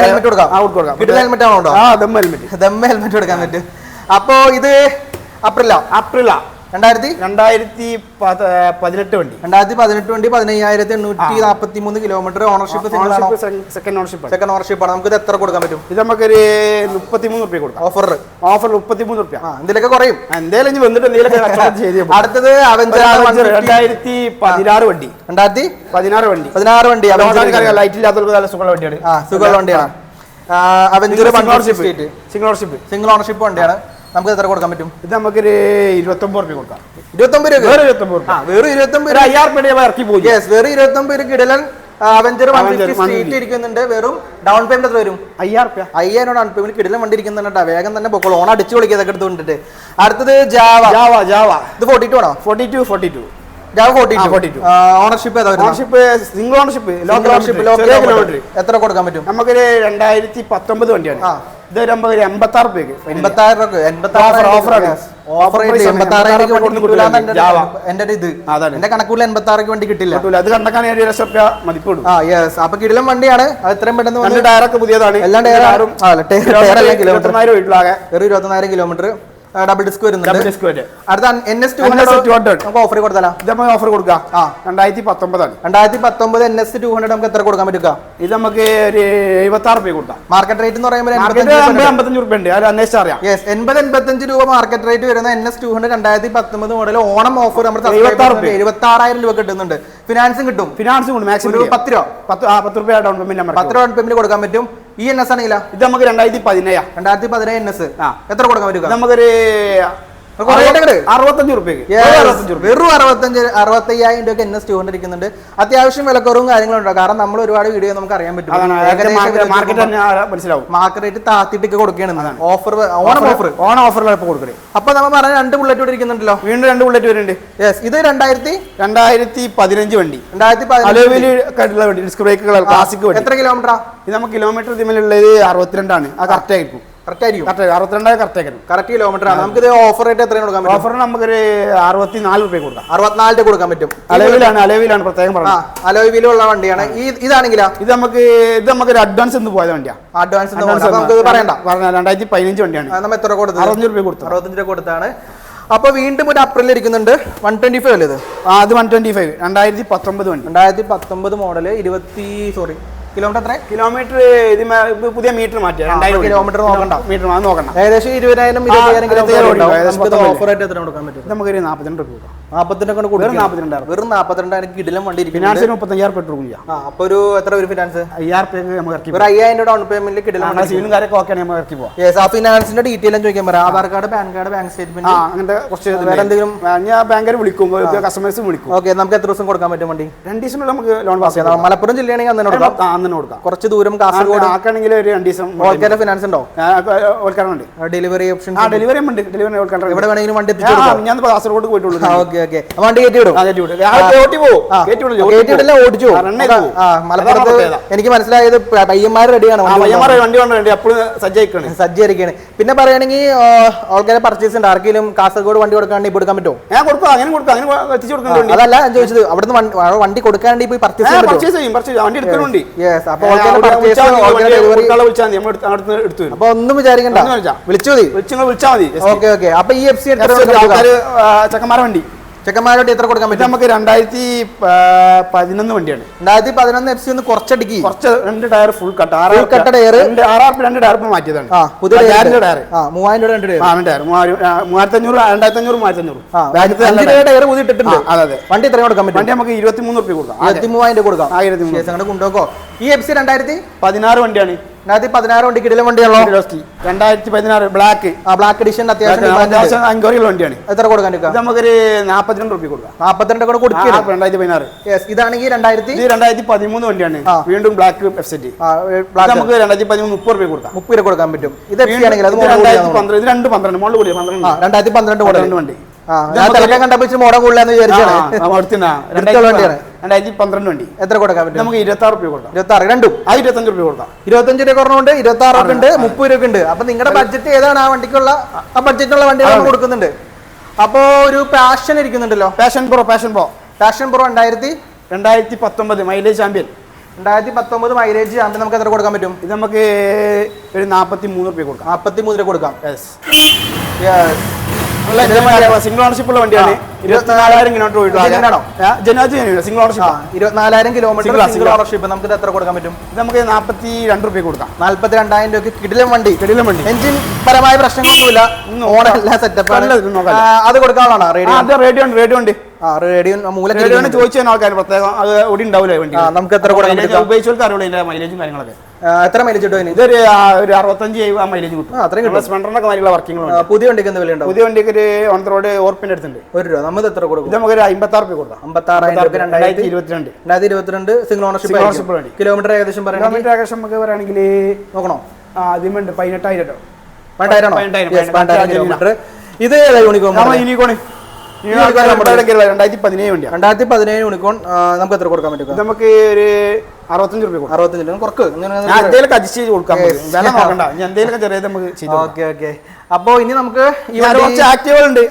ഹെൽമെറ്റ് കൊടുക്കാം. കൊടുക്കാം ഹെൽമെറ്റ് ആണോ ദം ഹെൽമെറ്റ് ദമ്മ ഹെൽമെറ്റ് കൊടുക്കാൻ പറ്റും. അപ്പോ ഇത് അപ്രില അപ്രില രണ്ടായിരത്തി? രണ്ടായിരത്തി പത- പതിനെട്ട് വണ്ടി. രണ്ടായിരത്തി പതിനെട്ട് വണ്ടി പതിനയ്യായിരത്തി എണ്ണൂറ്റി നാൽപ്പത്തി മൂന്ന് kilometre ownership second ownership second ownership ആണ്. നമുക്ക് ഇത് എത്ര കൊടുക്കാൻ പറ്റും? ഇത് നമുക്കൊരു മുപ്പത്തിമൂന്ന് റുപ്യ കൊടുക്കാം. ഓഫർ ഓഫർ മുപ്പത്തി മൂന്ന് റുപ്യ ആ എന്തിലൊക്കെ കുറയും? എന്തെങ്കിലും ഇനി വന്നിട്ട് എന്തെങ്കിലും അടുത്തത് രണ്ടായിരത്തി പതിനാറ് വണ്ടി. രണ്ടായിരത്തി പതിനാറ് വണ്ടി. പതിനാറ് വണ്ടി ലൈറ്റ് ഇല്ലാത്തവർക്ക് നല്ല സുഖമുള്ള വണ്ടിയാണ്. സുഖമുള്ള വണ്ടിയാണ്. Avenger single ownership single ownership വണ്ടിയാണ്. നമുക്ക് എത്ര കൊടുക്കാൻ പറ്റും? ഇത് നമുക്കൊരു ഇരുപത്തൊമ്പത് റുപ്യ കൊടുക്കാം. ഇരുപത്തൊമ്പത് രൂപ വേറെ ഇരുപത്തൊമ്പത് ആ വേറെ ഇരുപത്തൊമ്പത് ഒരു അയ്യായിരം രൂപ ഇറക്കി പോയി. യെസ് വേറെ ഇരുപത്തൊമ്പത് രൂപ കിടലൻ അവഞ്ചർ വൺ ഫിഫ്റ്റി 150. ഇരിക്കുന്നുണ്ട്. വെറും ഡൗൺ പേയ്മെന്റ് എത്ര വരും? അയ്യായിരം അയ്യായിരം ഡൗൺ പേയ്മെന്റ് കിടലൻ വണ്ടി ഇരിക്കുന്നുണ്ട് വേഗം തന്നെ പൊക്കോളൂ. ഓൺ അടിച്ചു ഇതൊക്കെ എടുത്തുകൊണ്ടിട്ട് അടുത്തത് ജാവ ജാവ ജാവ ഇത് ഫോർട്ടി ടു ആണോ? Forty two forty two Jawa forty 42. Ownership ownership single ownership low ownership kilometre kilometre എത്ര കൊടുക്കാൻ പറ്റും? നമുക്കൊരു രണ്ടായിരത്തി പത്തൊമ്പത് വണ്ടിയാണ്. ആ. ഇത് നമുക്ക് ഒരു എൺപത്തി ആറ് രൂപയ്ക്ക് രൂപ എൺപത്തി. ഓഫർ ആറായിരം ഇത്. അതാണ്. എന്റെ കണക്കൂല എൺപത്തി ആറ് വണ്ടി കിട്ടില്ല. കിട്ടൂല. അത് കണക്കാണ് ഏഴ് ലക്ഷം രൂപ മതിപ്പിടും ആ യെസ് അപ്പൊ കിടിലം വണ്ടിയാണ്. അത് എത്രയും പെട്ടെന്ന് ടയറൊക്കെ പുതിയതാണ്. എല്ലാം ടയറും കിലോമീറ്റർ ഇരുപത്തൊന്നായിരം ഇരുപത്തൊന്നായിരം കിലോമീറ്റർ ഡബിൾ ഡിസ്ക് വരുന്നുണ്ട്. ഡിസ്ക് വരെ. അടുത്ത എൻ എസ് ടു NS 200. നമുക്ക് ഓഫർ കൊടുത്താലോ? ഇത് നമുക്ക് ഓഫർ കൊടുക്കാം ആ. രണ്ടായിരത്തി പത്തൊമ്പതാണ് രണ്ടായിരത്തി പത്തൊമ്പത് എൻ എസ് ടു ഹൺഡ്രഡ് നമുക്ക് എത്ര കൊടുക്കാൻ പറ്റുക? ഇത് നമുക്ക് ഒരു എഴുപത്തി ആറ് രൂപ കൊടുക്കാം. മാർക്കറ്റ് റേറ്റ് എന്ന് പറയുമ്പോൾ അമ്പത്തഞ്ച് രൂപ ഉണ്ട് അത് അന്വേഷിച്ചാൽ അറിയാം. യെസ് എൺപത് എൺപത്തഞ്ച് രൂപ മാർക്കറ്റ് റേറ്റ് വരുന്ന എൻ എസ് ടു ഹൺഡ്രഡ് രണ്ടായിരത്തി പത്തൊമ്പത് മോഡൽ ഓണം ഓഫർ നമ്മുടെ 76 രൂപ. എഴുപത്തി ആറായിരം രൂപ കിട്ടുന്നുണ്ട്. ഫിനാൻസും കിട്ടും. ഫിനാൻസും മാക്സിമം പത്ത് രൂപ. പത്ത് പത്ത് രൂപ ഡൗൺ പേയ്മെന്റ് പത്ത് രൂപ ഡൗൺ പേയ്മെന്റ് കൊടുക്കാൻ പറ്റും. ഈ എൻ എസ് ആണെങ്കിലോ ഇത് നമുക്ക് രണ്ടായിരത്തി പതിനേഴാ രണ്ടായിരത്തി പതിനേഴ് എൻ എസ് ആ. എത്ര കൊടുക്കാൻ പറ്റുക നമുക്കൊരു. അറുപത്തഞ്ച് റുപ്യക്ക് രൂപ വെറും അറുപത്തഞ്ച് അറുപത്തയ്യായിരം രൂപ എൻ എസ് ടു ഹൺഡ്രഡ് ഇരിക്കുന്നുണ്ട്. അത്യാവശ്യം വിലക്കുറവും കാര്യങ്ങളും ഉണ്ടാവും കാരണം നമ്മൾ ഒരുപാട് വീഡിയോ നമുക്ക് അറിയാൻ പറ്റും. മാർക്കറ്റ് റേറ്റ് താത്തിട്ടൊക്കെ കൊടുക്കുകയാണ് ഓഫർ ഓണം ഓഫർ ഓണം ഓഫറിലാണ് ഇപ്പോൾ കൊടുക്കണേ അപ്പൊ നമ്മൾ പറഞ്ഞ രണ്ട് ബുള്ളറ്റ് ഇവിടെ ഇരിക്കുന്നുണ്ടല്ലോ. വീണ്ടും രണ്ട് ബുള്ളറ്റ് വരുന്നുണ്ട് യെസ് ഇത് രണ്ടായിരത്തി? രണ്ടായിരത്തി പതിനഞ്ച് വണ്ടി. രണ്ടായിരത്തി വണ്ടി. ഡിസ്ക് ബ്രേക്കുകൾ ക്ലാസിക് വണ്ടി. എത്ര കിലോമീറ്ററാ ഇത് നമുക്ക് കിലോമീറ്റർ ഇതിലുള്ളത് അറുപത്തിരണ്ടാണ്. അത് കറക്റ്റ് ആയിരിക്കും. കറക്റ്റ് ആയിരിക്കും. കറക്റ്റ് അറുപത്തിരണ്ടായ കറക്റ്റ് ആയിരിക്കും. കറക്റ്റ് കിലോമീറ്റർ ആണ്. നമുക്ക് ഇത് ഓഫർ റേറ്റ് എത്രയും കൊടുക്കാൻ പറ്റും? ഓഫറിന് നമുക്കൊരു അറുപത്തി നാല് കൊടുക്കാം. അറുപത്തിനാല് കൊടുക്കാൻ പറ്റും. അലവിലാണ് അലവിലാണ് പ്രത്യേകം ആ പറഞ്ഞത്. അലോയ് വീലുള്ള വണ്ടിയാണ്. ഈ ഇതാണെങ്കിലാ? ഇത് നമുക്ക് ഇത് നമുക്ക് ഒരു അഡ്വാൻസ് എന്ന് പോയത് വണ്ടിയാ. അഡ്വാൻസ് അഡ്വാൻസ് നമുക്ക് ഇത് പറയണ്ട. പറഞ്ഞ രണ്ടായിരത്തി പതിനഞ്ച് വണ്ടിയാണ്. ആ, നമ്മ എത്ര കൊടുത്തത്? അറുപത്തഞ്ച് രൂപ കൊടുത്തു അറുപത്തഞ്ച് രൂപ കൊടുത്താണ് അപ്പൊ വീണ്ടും ഒരു അപ്രിൽ ഇരിക്കുന്നുണ്ട്. വൺ ട്വന്റി ഫൈവ് അല്ലേ ഇത്? ആ അത് വൺ ട്വന്റി ഫൈവ് രണ്ടായിരത്തി പത്തൊമ്പത് വണ്ടി. രണ്ടായിരത്തി പത്തൊമ്പത് മോഡൽ ഇരുപത്തി സോറി കിലോമീറ്റർ എത്ര കിലോമീറ്റർ ഇത് പുതിയ മീറ്റർ മാറ്റി രണ്ടായിരം കിലോമീറ്റർ നോക്കണ്ട. മീറ്റർ നോക്കണ്ട. ഏകദേശം ഇരുപതിനായിരം ആയിട്ട് എത്ര കൊടുക്കാൻ പറ്റും. നമുക്ക് നമുക്കൊരു നാൽപ്പത്തിരണ്ട് രൂപ നാൽപ്പത്തിരണ്ട് കൊണ്ട് വെറും കൊടുക്കും. നാൽപ്പത്തിരണ്ടായിരം വെറും നാപ്പത്തിരണ്ടായിരം കിടിലം വണ്ടി ഫിനാൻസിന് മുപ്പത്തഞ്ചായിരം പെട്രോൾ ചെയ്യാം. അപ്പോൾ അപ്പൊ ഒരു എത്ര ഒരു ഫിനാൻസ് അയ്യായിരം രൂപ നമുക്ക് ഇറക്കി ഒരു അയ്യായിരം ഡൗൺ പേയ്മെന്റിൽ കിടിലം സീനും സീലും കാര്യമൊക്കെ ഓക്കെയാണ് നമുക്ക് ഇറക്കി പോവാം. യെസ് ആ ഫിനാൻസിന്റെ ഡീറ്റെയിലും ചോദിക്കാൻ പറയാം. Aadhaar card PAN card bank statement അങ്ങനത്തെ കുറച്ച് വേറെ എന്തെങ്കിലും? ഞാൻ ബാങ്കർ വിളിക്കും. കസ്റ്റമേഴ്സ് വിളിക്കും. ഓക്കെ നമുക്ക് എത്ര ദിവസം കൊടുക്കാൻ പറ്റും വണ്ടി? രണ്ട് ദിവസം നമുക്ക് ലോൺ പാസ് ചെയ്യാം. മലപ്പുറം ജില്ലയാണെങ്കിൽ അന്ന് കൊടുക്കാം. തന്നെ കൊടുക്കാം. കുറച്ച് ദൂരം കാസർഗോഡ്. ആക്കണമെങ്കിൽ ഒരു രണ്ട് ദിവസം ഫിനാൻസ് ഉണ്ടോ? ഓൾക്കാരുണ്ട് ഡെലിവറി ഓപ്ഷൻ ആ ഡെലിവറി ഉണ്ട്. ഡെലിവറി എവിടെ വേണമെങ്കിലും വണ്ടി ഞാൻ കാസർഗോഡ് പോയിട്ടുള്ളൂ. Okay okay. വണ്ടി കയറ്റി വിടും. ആ, കയറ്റി വിടും. ആ, കയറ്റി പോ. ആ, കയറ്റി വിടും. കയറ്റി വിടില്ല, ഓടിച്ചു മലപ്പുറത്ത് എനിക്ക് മനസ്സിലായത് പയ്യന്മാർ റെഡിയാണ് വണ്ടി അപ്പോൾ സജ്ജയിക്കണേ. സജ്ജീകരിക്കാണ് പിന്നെ പറയുകയാണെങ്കിൽ ആൾക്കാരെ പർച്ചേസ് ഉണ്ട്. ആർക്കെങ്കിലും കാസർഗോഡ് വണ്ടി കൊടുക്കാണ്ട് ഇപ്പൊ എടുക്കാൻ പറ്റുമോ? ഞാൻ കൊടുക്കാം അങ്ങനെ കൊടുക്കാം അങ്ങനെ എത്തിച്ചു കൊടുക്കുന്നുണ്ട് അതല്ല ഞാൻ ചോദിച്ചത്. അവിടുന്ന് വണ്ടി- കൊടുക്കാണ്ട് പോയി പർച്ചേസ് പറ്റുമോ? പർച്ചേസ് ചെയ്യും പർച്ചേസ് വണ്ടി എടുക്കുന്നുണ്ട് അപ്പൊ ഒന്നും വിചാരിക്കണ്ട. വിളിച്ചു മതി. വിളിച്ചാൽ മതി. ഓക്കെ ഓക്കെ അപ്പൊ ഈ എഫ് സി ആൾക്കാർ ചെക്കന്മാരെ വണ്ടി. ചെക്കന്മാരോട്ട് എത്ര കൊടുക്കാൻ പറ്റും? നമുക്ക് രണ്ടായിരത്തി പതിനൊന്ന് വണ്ടിയാണ്. രണ്ടായിരത്തി പതിനൊന്ന് എഫ് സി ഒന്ന് കുറച്ചടിക്ക്. കുറച്ച് രണ്ട് ടയർ ഫുൾ കട്ട് ആറ് കട്ട ടയർ ആറാർ രണ്ട് ടയർ മാറ്റിയതാണ്. പുതിയ ടയർ മൂവായിരം രൂപ രണ്ട് ടയർ ആ ടയർ മൂവായിരത്തി അഞ്ഞൂറ് രണ്ടായിരത്തി അഞ്ഞൂറ് മൂവായിരത്തി അഞ്ഞൂറ് ടയർ പുതിയ ഇട്ടിട്ടുണ്ട്. അതെ, അതെ. വണ്ടി എത്ര കൊടുക്കാൻ പറ്റും? വണ്ടി നമുക്ക് ഇരുപത്തി മൂന്ന് റുപ്യ കൊടുക്കാം. ഇരുപത്തി മൂവായിരം രൂപ കൊടുക്കാം. ആയിരത്തി മൂന്ന്. ശേഷം ഈ എഫ് സി രണ്ടായിരത്തി? പതിനാറ് വണ്ടിയാണ്. രണ്ടായിരത്തി പതിനാറ് വണ്ടി. കിടിലം വണ്ടിയാണോ രണ്ടായിരത്തി പതിനാറ് ബ്ലാക്ക് ആ ബ്ലാക്ക് എഡിഷൻ അത്യാവശ്യം. അഞ്ചോറിയുള്ള വണ്ടിയാണ്. എത്ര കൊടുക്കാൻ നമുക്കൊരു റുപ്യ കൊടുക്കാം. നാപ്പത്തിരണ്ട് കൂടെ രണ്ടായിരത്തി പതിനാറ് യെസ് ഇതാണെങ്കിൽ രണ്ടായിരത്തി രണ്ടായിരത്തി പതിമൂന്ന് വണ്ടിയാണ്. വീണ്ടും ബ്ലാക്ക് നമുക്ക് രണ്ടായിരത്തി പതിമൂന്ന് മുപ്പത് റുപ്യ കൊടുക്കാം. മുപ്പത് രൂപ കൊടുക്കാൻ പറ്റും. ഇത് രണ്ടായിരത്തി പന്ത്രണ്ട് ഇത് രണ്ട് പന്ത്രണ്ട് മോളിൽ കൂടി പന്ത്രണ്ട് രണ്ടായിരത്തി പന്ത്രണ്ട് വണ്ടി. തിളക്കം കണ്ടപ്പോൾ ഇച്ചിരി മോഡൽ കൂടുതലെന്ന് വിചാരിച്ചാണ്. രണ്ടായിരത്തി പന്ത്രണ്ട് വണ്ടി. എത്ര കൊടുക്കാൻ പറ്റും? നമുക്ക് ഇരുപത്തി ആറ് റുപ്യ കൊടുക്കാം. ഇരുപത്തി ആറ് രണ്ടും? ആ ഇരുപത്തഞ്ച് റുപ്യ കൊടുക്കാം. ഇരുപത്തഞ്ച് രൂപ കുറവുണ്ട് ഇരുപത്തി ആറ് രൂപ ഉണ്ട് മുപ്പത് രൂപ ഉണ്ട്. അപ്പൊ നിങ്ങളുടെ ബഡ്ജറ്റ് ഏതാണ് ആ വണ്ടിക്കുള്ള ആ ബഡ്ജറ്റുള്ള വണ്ടികൾ നമ്മൾ കൊടുക്കുന്നുണ്ട്. അപ്പോ ഒരു Passion ഇരിക്കുന്നുണ്ടല്ലോ. Passion Pro Passion Pro Passion Pro രണ്ടായിരത്തി? രണ്ടായിരത്തി പത്തൊമ്പത് മൈലേജ് ചാമ്പ്യൻ രണ്ടായിരത്തി പത്തൊമ്പത് മൈലേജ് ആകുമ്പോൾ നമുക്ക് എത്ര കൊടുക്കാൻ പറ്റും? ഇത് നമുക്ക് ഒരു നാൽപ്പത്തി മൂന്ന് രൂപ കൊടുക്കാം. നാൽപ്പത്തി മൂന്ന് രൂപ കൊടുക്കാം. Yes Yes. സിംഗിൾ ഓണർഷിപ്പ് ഉള്ള വണ്ടിയാണ്. ഇരുപത്തിനാലായിരം കിലോമീറ്റർ? പോയിട്ടുള്ള ജനുവാജ് സിംഗിൾ ഓണർഷിപ്പ് ഇരുപത്തിനാലായിരം കിലോമീറ്റർ സിംഗിൾ ഓണർഷിപ്പ് നമുക്ക് എത്ര കൊടുക്കാൻ പറ്റും? ഇത് നമുക്ക് നാൽപ്പത്തി രണ്ട് റുപ്യ കൊടുക്കാം. നാല്പത്തി രണ്ടായിരം രൂപയ്ക്ക് കിടിലം വണ്ടി. കിടിലം വണ്ടി. എഞ്ചിൻ പരമായ പ്രശ്നങ്ങളൊന്നുമില്ല. ഓണല്ല സെറ്റപ്പ് അത് കൊടുക്കാനുള്ളതാണോ? റേഡിയോ അത് റേഡിയോ ഉണ്ട് റേഡിയോ ഉണ്ട്. ആ റേഡിയോ മൂല റേഡിയോ ചോദിച്ചു ആൾക്കാർ പ്രത്യേകം അത് ഓടി ഉണ്ടാവില്ല വണ്ടി നമുക്ക് എത്ര കൊടുക്കാൻ? ഉപയോഗിച്ചവർക്ക് അറിയുള്ളൂ ഇതിന്റെ മൈലേജും കാര്യങ്ങളൊക്കെ. എത്ര മൈലേജ് കിട്ടും ഇതൊരു ഒരു അറുപത്തഞ്ച് ആ മൈലേജ് കിട്ടും. അത്രയും കിട്ടും. സ്പ്ലണ്ടറിനൊക്കെ കാര്യമുള്ള വർക്കിംഗ് പുതിയ വണ്ടിക്ക് എന്ത് വിലയുണ്ടോ പുതിയ വണ്ടിക്ക് ഒരു ഓൺ റോഡ് ഓർപ്പിന്റെ അടുത്തുണ്ട്. ഒരു രൂപ. നമ്മൾ എത്ര കൊടുക്കും? നമുക്ക് ഒരു അമ്പത്താറ് രൂപ കൊടുക്കാം. അമ്പത്തി ആറായിരം രൂപ രണ്ടായിരത്തി ഇരുപത്തിരണ്ട് രണ്ടായിരത്തി ഇരുപത്തിരണ്ട് സിംഗിൾ ഓണർഷിപ്പ് ഓണർഷിപ്പ് കിലോമീറ്റർ ഏകദേശം പറയാം കിലോമീറ്റർ ഏകദേശം നമുക്ക് പറയുകയാണെങ്കിൽ നോക്കണോ? ആ ഉണ്ട് പതിനെട്ടായിരം രൂപ. പതിനെട്ടായിരം, പതിനെട്ടായിരം കിലോമീറ്റർ ഇത് യൂണിക്കോൺ യൂണിക്കോണ് രണ്ടായിരത്തി പതിനേഴ് വണ്ടിയാണ് രണ്ടായിരത്തി പതിനേഴ് യൂണിക്കോൺ നമുക്ക് എത്ര കൊടുക്കാൻ പറ്റും നമുക്ക് ഒരു അറുപത്തഞ്ച് കൊടുക്കാം. അറുപത്തഞ്ച് കുറക്ക്. എന്തെങ്കിലും അഡ്ജസ്റ്റ് ചെയ്ത് കൊടുക്കാം. വില നോക്കണ്ട. എന്തെങ്കിലും ചെറിയത് നമുക്ക്. ഓക്കെ ഓക്കെ അപ്പൊ ഇനി നമുക്ക് ആക്റ്റീവ് ഉണ്ട്.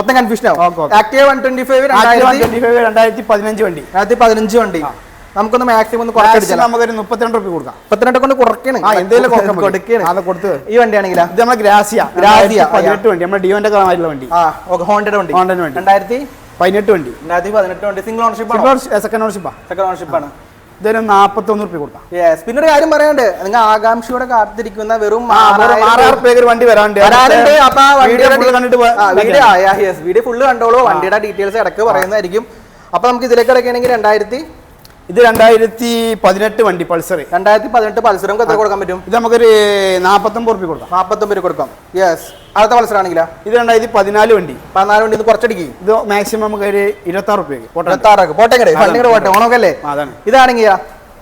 മൊത്തം കൺഫ്യൂഷൻ ആവും. ആക്റ്റീവ് വൺ ട്വന്റി ഫൈവ് 125 രണ്ടായിരത്തി പതിനഞ്ച് വണ്ടി. രണ്ടായിരത്തി പതിനഞ്ച് വണ്ടി നമുക്കൊന്ന് മാക്സിമം ഒന്ന് നമുക്കൊരു മുപ്പത്തിരണ്ട് റുപ്യ കൊടുക്കാം. മുപ്പത്തിരണ്ട് കൊണ്ട് കുറയ്ക്കണം. ആ എന്തെങ്കിലും കൊടുക്കാം കൊടുക്കണം. അത് കൊടുത്ത് ഈ വണ്ടിയാണെങ്കിൽ ഇത് നമ്മുടെ ഗ്രാസിയ. ഗ്രാസിയ, പതിനെട്ട് വണ്ടി. നമ്മുടെ ഡിയോന്റെ കാലമായിട്ടുള്ള വണ്ടി. ആ ഓക്കെ വണ്ടി. ഹോണ്ടയുടെ വണ്ടി. രണ്ടായിരത്തി പതിനെട്ട് വണ്ടി. രണ്ടായിരത്തി പതിനെട്ട് വണ്ടി. സിംഗിൾ ഓണർഷിപ്പ് സെക്കൻഡ് ഓണർഷിപ്പാ സെക്കൻഡ് ഓണർഷിപ്പ് ആണ്. ഇതൊരു നാപ്പത്തൊന്ന് റുപ്യ കൊടുക്കാം. യെസ് പിന്നെ ഒരു കാര്യം പറയാണ്ട് നിങ്ങൾ ആകാംക്ഷയോടെ കാത്തിരിക്കുന്ന വെറും ആറായിരം വണ്ടി വരാണ്ട് വീഡിയോ ഫുള്ള് കണ്ടോളൂ. വണ്ടിയുടെ ഡീറ്റെയിൽസ് ഇടയ്ക്ക് പറയുന്നതായിരിക്കും. അപ്പൊ നമുക്ക് ഇതിലേക്ക് ഇടയ്ക്കാണെങ്കിൽ രണ്ടായിരത്തി ഇത് രണ്ടായിരത്തി പതിനെട്ട് വണ്ടി പൾസർ രണ്ടായിരത്തി പതിനെട്ട് പൾസർ നമുക്ക് എത്ര കൊടുക്കാൻ പറ്റും? ഇത് നമുക്കൊരു നാപ്പത്തൊമ്പത് റുപ്യ കൊടുക്കാം. നാപ്പത്തൊമ്പത് രൂപ കൊടുക്കാം. യെസ് അടുത്ത പൾസർ ആണെങ്കിലാ? ഇത് രണ്ടായിരത്തി പതിനാല് വണ്ടി. പതിനാല് വണ്ടി ഇത് കുറച്ചടിക്കും. ഇത് മാക്സിമം നമുക്ക് ഒരു ഇരുപത്തി ആറ് റുപ്യക്ക് പോട്ടെ ഇരുപത്താറൊക്കെ പോട്ടെ കടേ പോട്ടെ. ഓണോക്കല്ലേ അതാണ്. ഇതാണെങ്കിൽ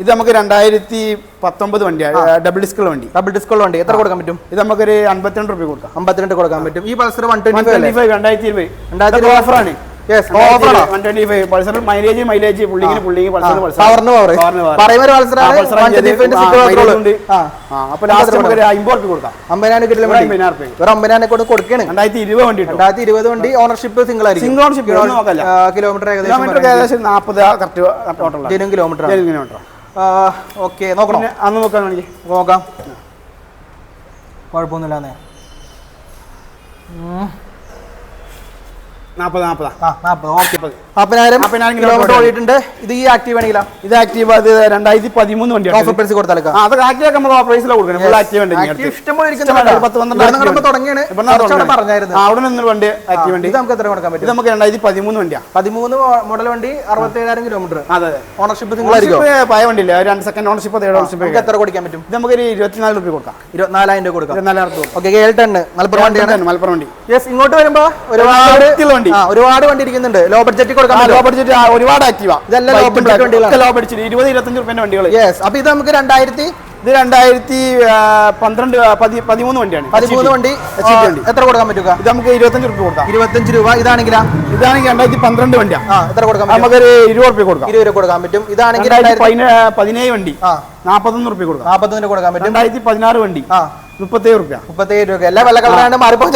ഇത്. നമുക്ക് രണ്ടായിരത്തി പത്തൊമ്പത് വണ്ടിയാണ് ഡബിൾ ഡിസ്കുള്ള വണ്ടി. ഡബിൾ ഡിസ്കൾ വണ്ടി. എത്ര കൊടുക്കാൻ പറ്റും? ഇത് നമുക്കൊരു അമ്പത്തിരണ്ട് റുപ്യ കൊടുക്കാം. അമ്പത്തിരണ്ട് കൊടുക്കാൻ പറ്റും. ഈ പൾസർ വൺ ട്വന്റി ഫൈവ് രണ്ടായിരത്തി ഇരുപത്. രണ്ടായിരത്തി ഓഫറാണ് മൈലേജ് മൈലേജ് പുള്ളിങ്ങിന് പുള്ളിങ് പൾസർ അപ്പൊ ലാസ്റ്റ് നമുക്ക് അമ്പത് കൊടുക്കാം. അമ്പതിനായിരം റുപ്യ. ഒരു അമ്പതിനായിരം കൊണ്ട് കൊടുക്കണം. രണ്ടായിരത്തി ഇരുപത് വണ്ടി രണ്ടായിരത്തി ഇരുപത് വണ്ടി ഓണർഷിപ്പ് സിംഗിൾ ആയിരിക്കും. സിംഗിൾ ഓണർഷിപ്പ് കിലോമീറ്റർ കിലോമീറ്റർ ഏകദേശം ഏകദേശം നാൽപ്പത് കറക്റ്റ് കിലോമീറ്റർ കിലോമീറ്റർ ഓക്കെ നോക്കണം? അന്ന് നോക്കുകയാണെങ്കിൽ നോക്കാം. കുഴപ്പമൊന്നുമില്ലാന്നേ. നാൽപ്പത് നാൽപ്പതാ ആ നാൽപ്പത് ഓക്കെ. നാൽപ്പത്. നാൽപ്പതിനായിരം നാൽപ്പതിനായിരം കിലോമീറ്റർ കിലോമീറ്റർ ഓടിയിട്ടുണ്ട്. ഇത് ഈ ആക്റ്റീവ് ആണെങ്കിലാ ഇത് ആക്റ്റീവ് അത് രണ്ടായിരത്തി പതിമൂന്ന് വണ്ടി ഓഫർ പ്രൈസ് അതൊക്കെ ആക്റ്റീവ് നമ്മൾ പ്രൈസിലാണ് ഫുൾ ആക്റ്റീവ് വണ്ടി ഇഷ്ടംപോലെ ഒരു പത്ത് പന്ത്രണ്ട്. തുടങ്ങിയാണ്. പറഞ്ഞായിരുന്നു. അവിടെ നിന്ന് വണ്ടി ആക്റ്റീവ് വണ്ടി. നമുക്ക് എത്ര കൊടുക്കാൻ പറ്റും? നമുക്ക് രണ്ടായിരത്തി പതിമൂന്ന് വണ്ടിയാണ് പതിമൂന്ന് മോഡൽ വണ്ടി അറുപത്തി ഏഴായിരം കിലോമീറ്റർ അതെ ഓണർഷിപ്പ് നിങ്ങളായിരിക്കും ഓണർഷിപ്പ് പഴയ വണ്ടിയില്ല. രണ്ട് സെക്കൻഡ് ഓണർഷിപ്പ് തേർഡ് ഓണർഷിപ്പ് നമുക്ക് എത്ര കൊടുക്കാൻ പറ്റും? ഇത് നമുക്കൊരു ഇരുപത്തിനാല് റുപ്യ കൊടുക്കാം. ഇരുപത്തിനാലായിരം രൂപ കൊടുക്കാം. ഇരുപത്തിനാലായിരം രൂപ ഓക്കെ കേൾ ടെണ്ണ് മലപ്പുറം വണ്ടിയാണ്. കൊടുക്കാം മലപ്പുറം വണ്ടി. യെസ് ഇങ്ങോട്ട് വരുമ്പോ ഒരുപാട് വൃത്തിയുള്ള വണ്ടി. ഒരുപാട് വണ്ടി ഇരിക്കുന്നുണ്ട്. ലോ ബഡ്ജറ്റ് കൊടുക്കാൻ ലോ ബഡ്ജറ്റ് ഒരുപാട് ആക്റ്റീവ ഇതെല്ലാം ലോ വണ്ടികളാണ്. ലോ ബഡ്ജറ്റ് ഇരുപത് ഇരുപത്തഞ്ച് റുപ്യന്റെ വണ്ടികൾ യെസ് അപ്പൊ ഇത് നമുക്ക് രണ്ടായിരത്തി ഇത് രണ്ടായിരത്തി പന്ത്രണ്ട് പതിമൂന്ന് വണ്ടിയാണ്. പതിമൂന്ന് വണ്ടി. എത്ര കൊടുക്കാൻ പറ്റുക? ഇത് നമുക്ക് ഇരുപത്തഞ്ച് രൂപ കൊടുക്കാം. ഇരുപത്തഞ്ച് രൂപ. ഇതാണെങ്കിലാ? ഇതാണെങ്കിൽ രണ്ടായിരത്തി പന്ത്രണ്ട് വണ്ടിയാണ് എത്ര കൊടുക്കാൻ പറ്റും? നമുക്കൊരു ഇരുപത് രൂപ കൊടുക്കാം. ഇരുപത് രൂപ കൊടുക്കാൻ പറ്റും. ഇതാണെങ്കിൽ പതിനേഴ് വണ്ടി. നാൽപ്പത്തൊന്ന് രൂപ കൊടുക്കാം. നാൽപ്പത്തൊന്ന് കൊടുക്കാൻ പറ്റും. രണ്ടായിരത്തി പതിനാറ് വണ്ടി. ആ. മുപ്പത്തേഴ് റുപ്യ. മുപ്പത്തേഴ് രൂപ എല്ലാ വെള്ള കളറാണ് മാറിപ്പോ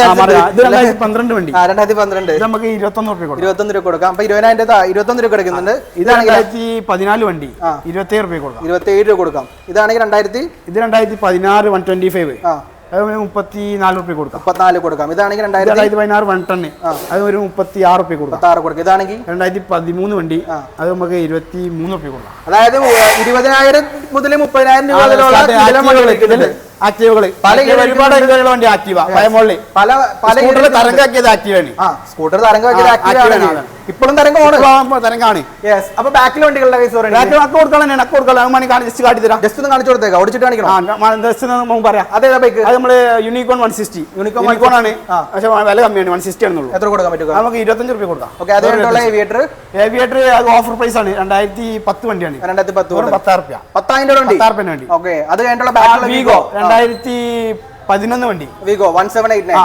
പന്ത്രണ്ട് വണ്ടി. രണ്ടായിരത്തി പന്ത്രണ്ട്. നമുക്ക് ഇരുപത്തൊന്ന് റുപ്യ കൊടുക്കാം. ഇരുപത്തൊന്ന് രൂപ കൊടുക്കാം. അപ്പൊ ഇരുപതിനായിരം രൂപ ഇരുപത്തൊന്ന് രൂപ കൊടുക്കുന്നുണ്ട്. ഇതാണെങ്കിൽ രണ്ടായിരത്തി പതിനാല് വണ്ടി. ഇരുപത്തേഴ് റുപ്യ കൊടുക്കാം. ഇരുപത്തേഴ് രൂപ കൊടുക്കാം. ഇതാണെങ്കിൽ രണ്ടായിരത്തി ഇത് രണ്ടായിരത്തി പതിനാറ് വൺ ട്വന്റി ഫൈവ്. ആ. അത് മുപ്പത്തി നാല് റുപ്യ കൊടുക്കാം. മുപ്പത്തിനാല് കൊടുക്കാം. ഇതാണെങ്കിൽ ഇത് രണ്ടായിരത്തി പതിനാറ് വൺ ടണ്ണ് അത് ഒരു മുപ്പത്തി ആറ് റുപ്യ കൊടുക്കാം. കൊടുക്കാം. ഇതാണെങ്കിൽ രണ്ടായിരത്തി പതിമൂന്ന് വണ്ടി. അത് നമുക്ക് ഇരുപത്തി മൂന്ന് റുപ്യ കൊടുക്കാം. അതായത് ഇരുപതിനായിരം മുതൽ മുപ്പതിനായിരം രൂപ ആക്റ്റീവുകൾ പല ഒരുപാട് വണ്ടി ആക്റ്റീവ പഴമോളിൽ പല പല സ്കൂട്ടറിൽ തരംഗാക്കിയത് ആക്റ്റീവാണ് ആ സ്കൂട്ടർ തരംഗം ആ, active ആണ്. ഇപ്പോഴും തരംഗമാണ്. ഓണ് തരംഗാണ്. യെസ് അപ്പൊ ബാക്കിൽ വണ്ടികളുടെ കേസ് രാത്രി അക്ക കൊടുക്കണം അക്ക കൊടുക്കണം. മണി ജസ്റ്റ് കാട്ടി തരാം. ജസ്റ്റ് ഒന്ന് കാണിച്ചു കൊടുത്തേക്കാം. ഓടിച്ചിട്ട് കാണിക്കണം? ജസ്റ്റ് നമുക്ക് പറയാം. അതേ ബൈക്ക് അത് നമ്മൾ Unicorn one sixty Unicorn Unicorn ആണ്. പക്ഷെ വില കമ്മിയാണ്. വൺ സിക്സ്റ്റി ആണെന്നുള്ളൂ. എത്ര കൊടുക്കാൻ പറ്റുക? നമുക്ക് ഇരുപത്തഞ്ച് റുപ്യ കൊടുക്കാം. ഓക്കെ അത് കഴിഞ്ഞിട്ടുള്ള ഏവിയേറ്റർ ഏവിയേറ്റർ അത് ഓഫർ പ്രൈസ് ആണ്. രണ്ടായിരത്തി പത്ത് വണ്ടിയാണ്. രണ്ടായിരത്തി പത്ത് പത്താറ് റുപ്യ. പത്തായിരം രൂപ വണ്ടി? പത്താറ് റുപ്യ വണ്ടി. ഓക്കെ അത് കഴിഞ്ഞിട്ടുള്ള ബാക്കിലുള്ള വീഗോ രണ്ടായിരത്തി പതിനൊന്ന് വണ്ടി Wego one seven eight nine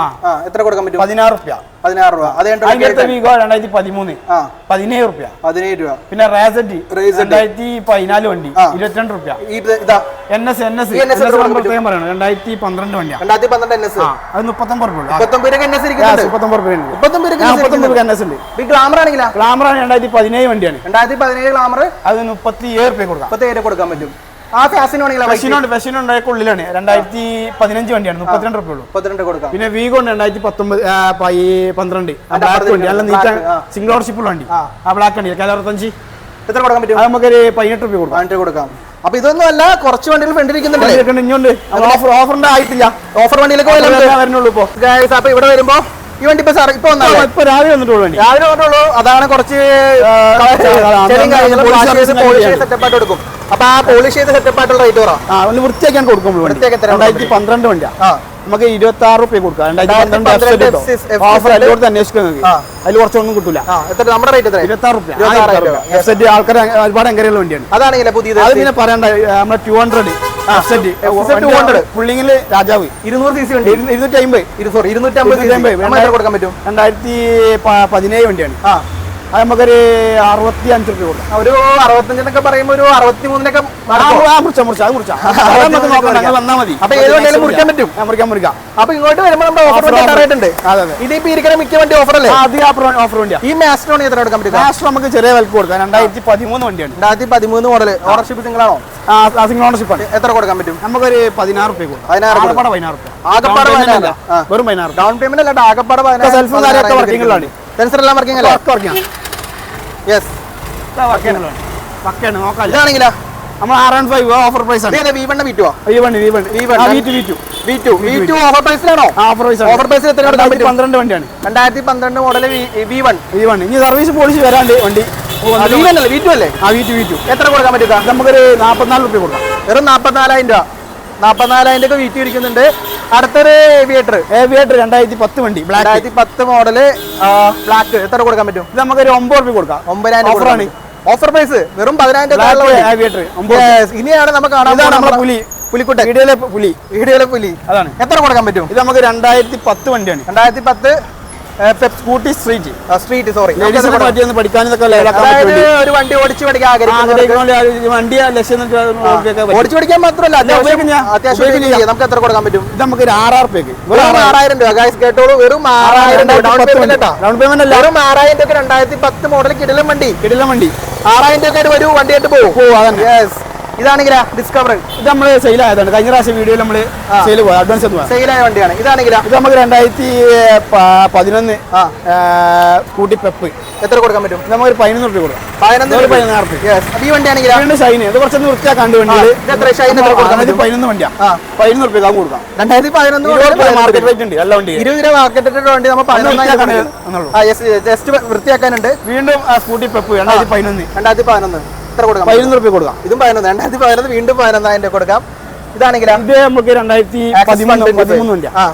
എത്ര കൊടുക്കാൻ പറ്റും? പതിനാറ് റുപ്യ. പതിനാറ് രൂപ. അത് വിഗോ അടുത്ത വീഗോ രണ്ടായിരത്തി പതിമൂന്ന് പതിനേഴ് റുപ്യ. പതിനേഴ് രൂപ. പിന്നെ റേസറ്റ്. രണ്ടായിരത്തി പതിനാല് വണ്ടി. ഇരുപത്തിരണ്ട് റുപ്യ. എൻ എസ് എൻ എസ് പ്രത്യേകം പറയണം രണ്ടായിരത്തി പന്ത്രണ്ട് വണ്ടിയാണ് രണ്ടായിരത്തി പന്ത്രണ്ട് എൻ എസ് അത് മുപ്പത്തൊമ്പത് റുപ്യ എൻ എസ് ഉണ്ട്. ഗ്ലാമർ ഈ ഗ്ലാമർ ആണ് രണ്ടായിരത്തി പതിനേഴ് വണ്ടിയാണ്. രണ്ടായിരത്തി പതിനേഴ് ഗ്ലാമർ അത് മുപ്പത്തി ഏഴ് റുപ്യ കൊടുക്കാം. മുപ്പത്തേഴ് രൂപ കൊടുക്കാൻ പറ്റും. ഉള്ളിലാണ് രണ്ടായിരത്തി പതിനഞ്ച് വണ്ടിയാണ്. മുപ്പത്തിരണ്ട് റുപ്യ ഉള്ളൂ. മുപ്പത്തിരണ്ട് കൊടുക്കാം. പിന്നെ വീഗോ ഉണ്ട് രണ്ടായിരത്തി പത്തൊമ്പത് പന്ത്രണ്ട്. ബ്ലാക്ക് വണ്ടി. നല്ല നീറ്റ. സിംഗിൾ ഓണർഷിപ്പ് വണ്ടി. ആ. ബ്ലാക്ക് വണ്ടി. അറുപത്തഞ്ച്. എത്ര കൊടുക്കാൻ പറ്റും? നമുക്കൊരു പതിനെട്ട് റുപ്യ കൊടുക്കാം. പതിനെട്ട് കൊടുക്കാം. അപ്പൊ ഇതൊന്നും അല്ല കുറച്ച് വണ്ടികൾ ഫ്രണ്ടിരിക്കുന്നുണ്ട് ഓഫർ ഓഫറിന്റെ ആയിട്ടില്ല. ഓഫർ വണ്ടിയിലേക്ക് വരുന്നുള്ളൂ ഇപ്പൊ. അപ്പൊ ഇവിടെ വരുമ്പോ ഈ വണ്ടി ഇപ്പൊ സാർ ഇപ്പൊ ഇപ്പൊ രാവിലെ വന്നിട്ടുള്ളൂ രാവിലെ പറഞ്ഞോളൂ അതാണ് കുറച്ച് സെറ്റപ്പ് ആയിട്ട് അപ്പൊ ആ പോളിഷ് ചെയ്ത് സെറ്റപ്പ് ആയിട്ടുള്ള റേറ്റ് ഒന്ന് വൃത്തിയാക്കാൻ കൊടുക്കും രണ്ടായിരത്തി പന്ത്രണ്ട് വണ്ടിയാ. നമുക്ക് ഇരുപത്തി ആറ് റുപ്യ കൊടുക്കാം. രണ്ടായിരത്തി പന്ത്രണ്ട് ഓഫർ. അതിലോട്ട് അന്വേഷിക്കാൻ. അതിൽ കുറച്ചൊന്നും കിട്ടില്ല നമ്മുടെ റേറ്റ് ഇരുപത്തി ആറ് റുപ്യ. ആൾക്കാർ ഒരുപാട് എങ്കരയുള്ള വണ്ടിയാണ്. അതാണെങ്കിൽ പുതിയത് അത് പിന്നെ പറയണ്ട നമ്മുടെ two hundred F Z. FZ 200. പുള്ളിങ്ങിൽ രാജാവ്. ഇരുന്നൂറ് സി സി വണ്ടി. ഇരുന്നൂറ്റി അമ്പത് സോറി. നമ്മൾ എത്ര കൊടുക്കാൻ പറ്റും രണ്ടായിരത്തി പതിനേഴ് വണ്ടിയാണ്. ആ. അത് നമുക്കൊരു അറുപത്തി അഞ്ച് റുപ്യ കൊടുക്കാം. ഒരു അറുപത്തഞ്ചിനൊക്കെ പറയുമ്പോ ഒരു അറുപത്തി മൂന്നിനൊക്കെ ആ, ആ, മുറിച്ച മുറിച്ച അത് മുറിച്ച. അത് നമുക്ക് നോക്കണ്ട വന്നാ മതി. അപ്പൊ ഏത് വേണേലും മുറിക്കാൻ പറ്റും? മുറിക്കാൻ മുറിക്കാം. അപ്പൊ ഇങ്ങോട്ട് വരുമ്പോ നമ്മുടെ ഓഫർ വണ്ടി ഇതിപ്പോ ഇരിക്കുന്ന മിക്ക വണ്ടി ഓഫർ അല്ലേ? അത് ഓഫർ വണ്ടിയാ. ഈ മാസ്റ്ററോൺ എത്ര കൊടുക്കാൻ പറ്റും മാസ്റ്റർ നമുക്ക് ചെറിയ വിലക്ക് കൊടുക്കാം. രണ്ടായിരത്തി പതിമൂന്ന് വണ്ടിയാണ് രണ്ടായിരത്തി പതിമൂന്ന് മോഡൽ ഓണർഷിപ്പ് സിംഗിളാണോ സിംഗിൾ ഓണർഷിപ്പ് ആണ്. എത്ര കൊടുക്കാൻ പറ്റും? നമുക്കൊരു പതിനാറ് റുപ്യ കൊടുക്കാം. പതിനാറ് പതിനാറ് ആകപ്പാട് പതിനാറ്. വെറും പതിനാറ് ഡൗൺ പേയ്മെന്റ് അല്ലാണ്ട് ആകപ്പാട് സെൽഫും കാര്യമൊക്കെ വർക്കിങ്ങിലാണ് സെൻസർ എല്ലാം വർക്കിംഗ് അല്ലേ? വർക്ക് വർക്കിംഗ് യെസ് വർക്കാണ് നോക്കാം. ഇതാണെങ്കിലോ? നമ്മൾ R and five offer price ആണ്. V one V two V one V one V1. V two V two V two V two offer പ്രൈസിലാണോ offer price offer പ്രൈസിൽ എത്ര കൊടുക്കാൻ പറ്റും പന്ത്രണ്ട് വണ്ടിയാണ്. രണ്ടായിരത്തി പന്ത്രണ്ട് model V one V one ഇനി സർവീസ് പോളിസി വരാണ്ട് വണ്ടി. വി വൺ അല്ലേ? വി ടു അല്ലേ? ആ വി ടു വി ടു എത്ര കൊടുക്കാൻ പറ്റുക നമുക്കൊരു നാൽപ്പത്തിനാല് റുപ്യ കൊടുക്കാം. വെറും നാപ്പത്തിനാലായിരം രൂപ. നാപ്പത്തിനാലായിരം ഒക്കെ വീട്ടിൽ ഇരിക്കുന്നുണ്ട്. അടുത്തൊരു ഏവിയേറ്റർ ഏവിയേറ്റർ രണ്ടായിരത്തി പത്ത് വണ്ടി രണ്ടായിരത്തി പത്ത് മോഡൽ ബ്ലാക്ക് എത്ര കൊടുക്കാൻ പറ്റും? ഇത് നമുക്കൊരു ഒമ്പത് റുപ്യ കൊടുക്കാം. ഒമ്പതിനായിരം ഓഫർ ആണ്. ഓഫർ പ്രൈസ് വെറും പതിനായിരം ഏവിയേറ്റർ ഇനിയാണ് നമുക്ക് കാണാൻ പുലി പുലിക്കുട്ട വീഡിയോയിലെ പുലി. വീഡിയോയിലെ പുലി. അതാണ്. എത്ര കൊടുക്കാൻ പറ്റും? ഇത് നമുക്ക് രണ്ടായിരത്തി പത്ത് വണ്ടിയാണ്. രണ്ടായിരത്തി പത്ത് സ്കൂട്ടി സ്ട്രീറ്റ് സ്ട്രീറ്റ് സോറി ഒരു വണ്ടി ഓടിച്ചു പഠിക്കാൻ വണ്ടി ഓടിച്ചു പഠിക്കാൻ മാത്രമല്ല അത്യാവശ്യം. നമുക്ക് എത്ര കൊടുക്കാൻ പറ്റും? നമുക്ക് ഒരു ആറായിരം രൂപയ്ക്ക് വെറും ആറായിരം. രൂപ. ഗൈസ് കേട്ടോളൂ വെറും ആറായിരം ഡൗൺ പേയ്മെന്റ് ഡൗൺ പേയ്മെന്റ് അല്ല. വെറും ആറായിരം രൂപ രണ്ടായിരത്തി പത്ത് മോഡൽ കിടിലം വണ്ടി. കിടിലം വണ്ടി. ആറായിരം രൂപ വരൂ വണ്ടിയായിട്ട് പോകും പോവും. അതന്നെ. യെസ് ഇതാണെങ്കിലാ ഡിസ്കവർ ഇത് നമ്മൾ സെയിൽ ആയതാണ്. കഴിഞ്ഞ പ്രാവശ്യം വീഡിയോയിൽ നമ്മൾ സെയിൽ പോയി. അഡ്വാൻസ് പോയി സെയിലായ വണ്ടിയാണ്. ഇതാണെങ്കിലാ? ഇത് നമുക്ക് രണ്ടായിരത്തി പതിനൊന്ന് കൂട്ടി സ്കൂട്ടി പെപ്പ്. എത്ര കൊടുക്കാൻ പറ്റും? നമുക്ക് ഒരു പതിനൊന്ന് റുപ്പി കൊടുക്കാം. പതിനൊന്ന് രൂപ. ഈ വണ്ടിയാണെങ്കിലാ വീണ്ടും ഷൈന് ഇത് കുറച്ചൊന്ന് വണ്ടിയിൽ ഇത് എത്ര ഷൈൻ പതിനൊന്ന് വണ്ടിയാ. പതിനൊന്ന് റുപ്യ അത് കൊടുക്കാം. രണ്ടായിരത്തി പതിനൊന്ന് മാർക്കറ്റ് റേറ്റ് ഉണ്ട്. എല്ലാ വണ്ടി ഇരുപത് രൂപ മാർക്കറ്റിന്റെ വണ്ടി നമ്മൾ ജസ്റ്റ് വൃത്തിയാക്കാനുണ്ട്. വീണ്ടും ആ സ്കൂട്ടി പെപ്പ്. രണ്ടായിരത്തി പതിനൊന്ന്. രണ്ടായിരത്തി പതിനൊന്ന്. എത്ര കൊടുക്കാം? പതിനൊന്ന് റുപ്യ കൊടുക്കാം. ഇതും പതിനൊന്ന്. രണ്ടായിരത്തി പതിനൊന്ന് വീണ്ടും പതിനൊന്നായിരം രൂപ കൊടുക്കാം. ഇതാണെങ്കിൽ ഇത് നമുക്ക് രണ്ടായിരത്തി പതിമൂന്ന് 125. പതിമൂന്ന് ആ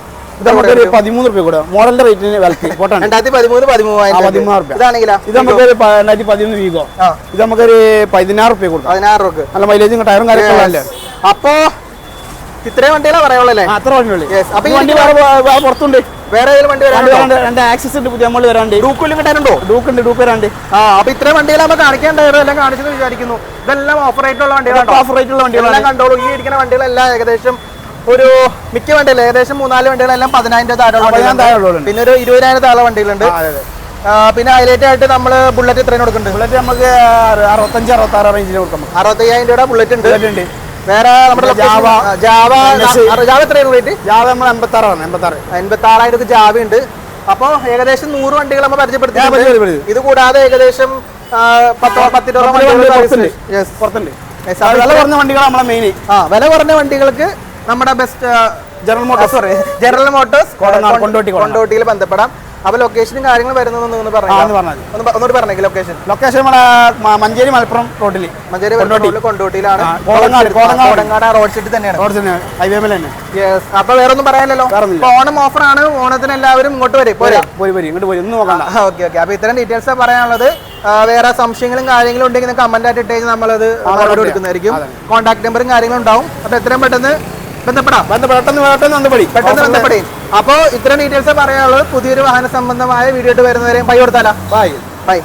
പതിമൂന്ന് റുപ്യ കൊടുക്കാം. മോഡലിന്റെ റേറ്റിന് രണ്ടായിരത്തി പതിമൂന്ന് പതിമൂവായിരം പതിമൂന്ന് ഇതാണെങ്കിലാ ഇത് നമുക്കൊരു രണ്ടായിരത്തി പതിമൂന്ന് ആ. ഇത് നമുക്കൊരു പതിനാറ് റുപ്യ കൊടുക്കാം. പതിനാറ് റുപ്യ. നല്ല മൈലേജും ടയറും കാര്യങ്ങളല്ലേ അപ്പോ ഇത്രയും വണ്ടികളാ പറയുള്ളൂ അത്ര വണ്ടിയുള്ളൂ. അപ്പൊ ഈ വണ്ടി പുറത്തുണ്ട്. വേറെ ഏതെങ്കിലും വണ്ടി രണ്ട് വരാനുണ്ടോ? വരാണ്ട് രണ്ട് ആക്സസ് ഉണ്ട് പുതിയ നമ്മൾ വരാണ്ട്. ഡൂക്കുല്ലും കിട്ടാനുണ്ടോ? ഡൂക്ക് ഉണ്ട് ഡൂക്ക് വരാണ്ട്. ആ അപ്പൊ ഇത്രയും വണ്ടികളാകുമ്പോ കാണിക്കേണ്ടത് എല്ലാം കാണിച്ചെന്ന് വിചാരിക്കുന്നു. ഇതെല്ലാം ഓഫർ ആയിട്ടുള്ള വണ്ടികളാണ് ഓഫ് റേറ്റ് ഉള്ള വണ്ടികളാണ്. എല്ലാം കണ്ടോളൂ. ഈ ഇരിക്കുന്ന വണ്ടികളെല്ലാം ഏകദേശം ഒരു മിക്ക വണ്ടികൾ ഏകദേശം മൂന്നാൽ വണ്ടികളെല്ലാം പതിനായിരം താഴെ. പിന്നെ ഒരു ഇരുപതിനായിരം താഴെ വണ്ടികളുണ്ട്. പിന്നെ ഹൈലൈറ്റ് ആയിട്ട് നമ്മൾ ബുള്ളറ്റ് ഇത്രയും കൊടുക്കുന്നുണ്ട്. ബുള്ളറ്റ് നമുക്ക് അറു- അറുപത്തഞ്ച് അറുപത്തി ആറ് റേഞ്ചിൽ കൊടുക്കും. അറുപത്തയ്യായിരം രൂപയുടെ ബുള്ളറ്റ് ഉണ്ട്. ബുള്ളറ്റ് ഉണ്ട്. വേറെ നമ്മുടെ ജാവ, ജാവ. ജാവ എത്രയാണ് റേറ്റ് ജാവ നമ്മൾ എൺപത്തി ആറാണ് എൺപത്തി ആറ് എൺപത്തി ആറായിരം ജാവ ഉണ്ട് അപ്പൊ ഏകദേശം നൂറ് വണ്ടികൾ നമ്മൾ പരിചയപ്പെടുത്തി. ഇത് കൂടാതെ ഏകദേശം പത്തോ പുറത്തുണ്ട്. വില കുറഞ്ഞ വണ്ടികൾ നമ്മളെ മെയിൻ ആ വില കുറഞ്ഞ വണ്ടികൾക്ക് നമ്മുടെ best General Motors General Motors Kondotty, കൊണ്ടോട്ടിയിൽ ബന്ധപ്പെടാം. അപ്പൊ ലൊക്കേഷനും കാര്യങ്ങളും വരുന്നതെന്ന് ഒന്ന് പറഞ്ഞു? ഒന്നുകൂടി പറഞ്ഞേക്ക് ലൊക്കേഷൻ ലൊക്കേഷൻ മഞ്ചേരി മലപ്പുറം റോഡിൽ മഞ്ചേരി കൊണ്ടോട്ടിയിലാണ്. കോടങ്ങാട്, റോഡ് സൈഡിൽ തന്നെയാണ്. ഹൈവേ തന്നെ. അപ്പൊ വേറെ ഒന്നും പറയാനല്ലോ ഓണം ഓഫർ ആണ് ഓണത്തിന് എല്ലാവരും ഇങ്ങോട്ട് വരും. പോരാ? ഇങ്ങോട്ട് നോക്കണ്ട. ഓക്കെ ഓക്കെ അപ്പൊ ഇത്തരം ഡീറ്റെയിൽസ് പറയാനുള്ളത് വേറെ സംശയങ്ങളും കാര്യങ്ങളും ഉണ്ടെങ്കിൽ കമന്റ് ആയിട്ട് ഇട്ടേക്ക് നമ്മളത് മറുപടി കൊടുക്കുന്നതായിരിക്കും. കോൺടാക്ട് നമ്പറും കാര്യങ്ങളും ഉണ്ടാവും. അപ്പൊ എത്രയും പെട്ടെന്ന് ബന്ധപ്പെടാം. ബന്ധ പെട്ടെന്ന് പെട്ടെന്ന് ബന്ധപ്പെടി പെട്ടെന്ന് ബന്ധപ്പെടും അപ്പോൾ ഇത്തരം ഡീറ്റെയിൽസ് പറയാനുള്ളത് പുതിയൊരു വാഹന സംബന്ധമായ വീഡിയോ ആയിട്ട് വരുന്നവരെയും ബൈ കൊടുത്താലോ? ബൈ. ബൈ.